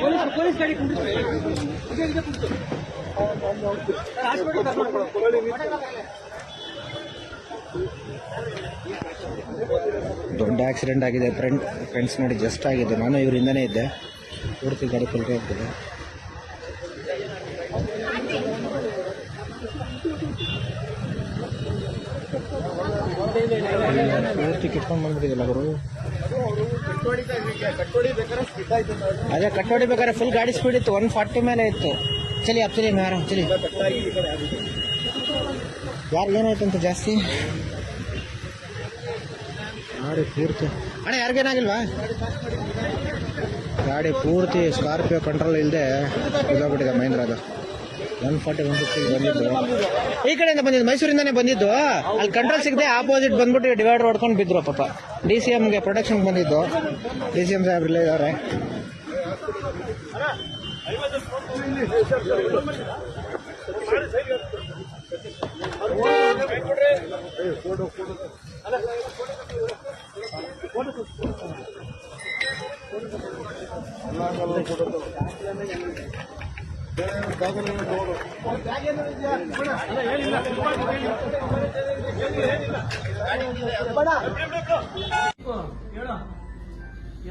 Police ಗಾಡಿ ದೊಡ್ಡ accident ಆಗಿದೆ ಫ್ರೆಂಡ್ ಫ್ರೆಂಡ್ಸ್ ನೋಡಿ ಜಸ್ಟ್ ಆಗಿದೆ. ನಾನು ಇವರಿಂದನೇ ಇದ್ದೆ. ಪೂರ್ತಿ ಗಾಡಿ ಪಲ್ಟಿ ಹೋಗ್ತದೆ. ಪೂರ್ತಿ ಕಿತ್ಕೊಂಡು ಬಂದ್ಬಿಟ್ಟಿದೆಲ್ಲ ಅವರು ಅದೇ ಕಟ್ಟೋಡಿ ಬೇಕಾದ್ರೆ ಫುಲ್ ಗಾಡಿ ಸ್ಪೀಡ್ ಇತ್ತು ಒನ್ ಫಾರ್ಟಿ ಮೇಲೆ ಇತ್ತು. ಚಲಿ ಅಪ್ ಚಲಿ ಮ್ಯಾರ ಚಲಿ. ಯಾರು ಏನಾಯ್ತು ಅಂತ ಜಾಸ್ತಿ? ಗಾಡಿ ಪೂರ್ತಿ. ಅಣ್ಣ ಯಾರಿಗೇನಾಗಿಲ್ವಾ ಗಾಡಿ ಪೂರ್ತಿ ಸ್ಕಾರ್ಪಿಯೋ ಕಂಟ್ರೋಲ್ ಇಲ್ಲದೆ ಇದಾಗ್ಬಿಟ್ಟಿದೆ ಮಹೇಂದ್ರದ. ಒನ್ ಫಾರ್ಟಿ ಒನ್ ಫಿಫ್ಟಿ ಬಂದಿದ್ದು ಈ ಕಡೆಯಿಂದ ಬಂದಿದ್ದು, ಮೈಸೂರಿಂದಾನೇ ಬಂದಿದ್ದು. ಅಲ್ಲಿ ಕಂಟ್ರೋಲ್ ಸಿಗದೆ ಆಪೋಸಿಟ್ ಬಂದ್ಬಿಟ್ಟು ಡಿವೈಡರ್ ಹೊಡ್ಕೊಂಡು ಬಿದ್ರು ಪಾಪ. ಡಿ ಸಿ ಎಮ್ಗೆ ಪ್ರೊಟೆಕ್ಷನ್ ಬಂದಿದ್ದು. ಡಿ ಸಿ ಎಂ ಸಾಹೇಬ್ರಲ್ಲ ಇದ್ದಾರೆ ಹೇಳ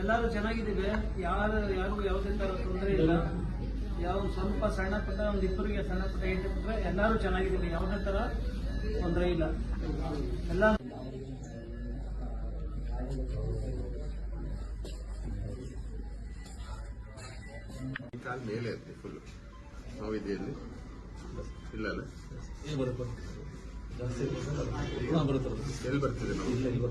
ಎಲ್ಲರೂ ಚೆನ್ನಾಗಿದ್ದೀವಿ. ಯಾರು, ಯಾರಿಗೂ ಯಾವುದೇ ತರ ತೊಂದರೆ ಇಲ್ಲ. ಯಾವ ಸ್ವಲ್ಪ ಸಣ್ಣ ಪುಟ್ಟ, ಒಂದು ಇಬ್ಬರಿಗೆ ಸಣ್ಣ ಪುಟ್ಟ ಹೆಂಟು ಎಲ್ಲರೂ ಚೆನ್ನಾಗಿದ್ದೀವಿ. ಯಾವುದೇ ತರ ತೊಂದರೆ ಇಲ್ಲ. ಎಲ್ಲ ಮೇಲೆ ಇರ್ತೀವಿ ಫುಲ್ ನೋವಿದೆಯಲ್ಲಿ? ಇಲ್ಲ ಅಲ್ಲ ಎಲ್ಲಿ ಬರ್ತದೆ ನೋವು?